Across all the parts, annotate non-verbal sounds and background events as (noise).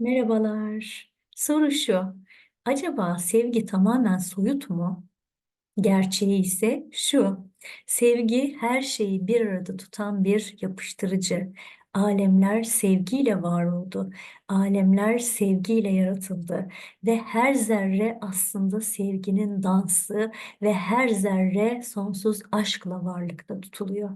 Merhabalar. Soru şu. Acaba sevgi tamamen soyut mu? Gerçeği ise şu. Sevgi her şeyi bir arada tutan bir yapıştırıcı. Alemler sevgiyle var oldu. Alemler sevgiyle yaratıldı ve her zerre aslında sevginin dansı ve her zerre sonsuz aşkla varlıkta tutuluyor.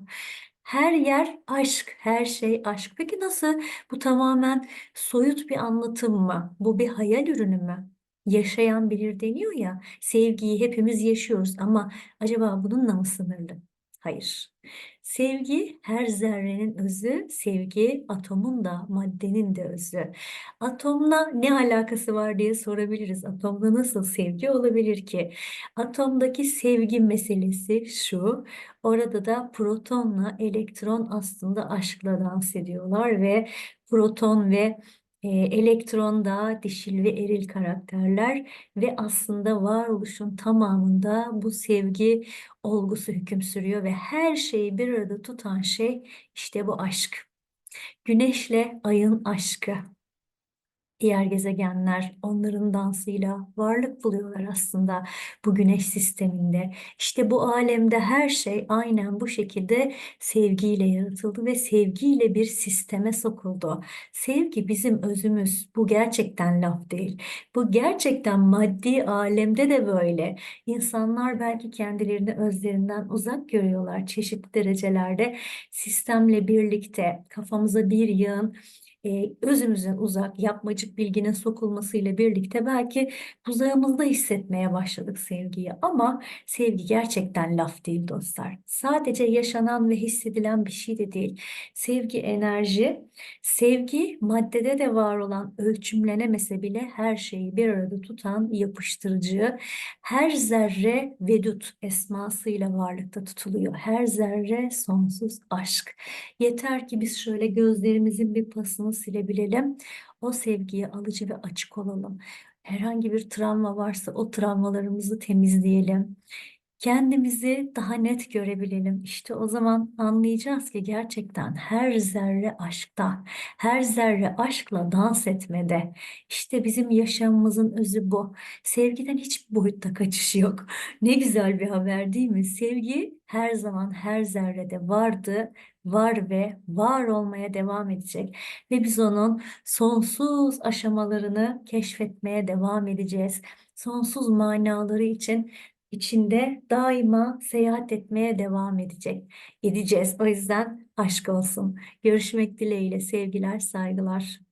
Her yer aşk, her şey aşk. Peki nasıl? Bu tamamen soyut bir anlatım mı? Bu bir hayal ürünü mü? Yaşayan bilir deniyor ya, sevgiyi hepimiz yaşıyoruz ama acaba bununla mı sınırlı? Hayır. Sevgi her zerrenin özü, sevgi atomun da maddenin de özü. Atomla ne alakası var diye sorabiliriz. Atomda nasıl sevgi olabilir ki? Atomdaki sevgi meselesi şu, orada da protonla elektron aslında aşkla dans ediyorlar ve proton ve e, elektron da dişil ve eril karakterler ve aslında varoluşun tamamında bu sevgi olgusu hüküm sürüyor ve her şeyi bir arada tutan şey işte bu aşk. Güneşle ayın aşkı. Diğer gezegenler onların dansıyla varlık buluyorlar aslında bu güneş sisteminde. İşte bu alemde her şey aynen bu şekilde sevgiyle yaratıldı ve sevgiyle bir sisteme sokuldu. Sevgi bizim özümüz. Bu gerçekten laf değil. Bu gerçekten maddi alemde de böyle. İnsanlar belki kendilerini özlerinden uzak görüyorlar çeşitli derecelerde. Sistemle birlikte kafamıza bir yığın e, özümüzden uzak, yapmacık bilginin sokulmasıyla birlikte belki uzağımızda hissetmeye başladık sevgiyi. Ama sevgi gerçekten laf değil dostlar. Sadece yaşanan ve hissedilen bir şey de değil. Sevgi enerji, sevgi maddede de var olan ölçümlenemese bile her şeyi bir arada tutan yapıştırıcı, her zerre vedut esmasıyla varlıkta tutuluyor. Her zerre sonsuz aşk. Yeter ki biz şöyle gözlerimizin bir pasını silebilelim. O sevgiye alıcı ve açık olalım. Herhangi bir travma varsa o travmalarımızı temizleyelim. Kendimizi daha net görebilelim. İşte o zaman anlayacağız ki gerçekten her zerre aşkta, her zerre aşkla dans etmede. İşte bizim yaşamımızın özü bu. Sevgiden hiç boyutta kaçış yok. (laughs) Ne güzel bir haber değil mi? Sevgi her zaman her zerrede vardı, var ve var olmaya devam edecek. Ve biz onun sonsuz aşamalarını keşfetmeye devam edeceğiz. Sonsuz manaları için içinde daima seyahat etmeye devam edecek, edeceğiz. O yüzden aşk olsun. Görüşmek dileğiyle sevgiler, saygılar.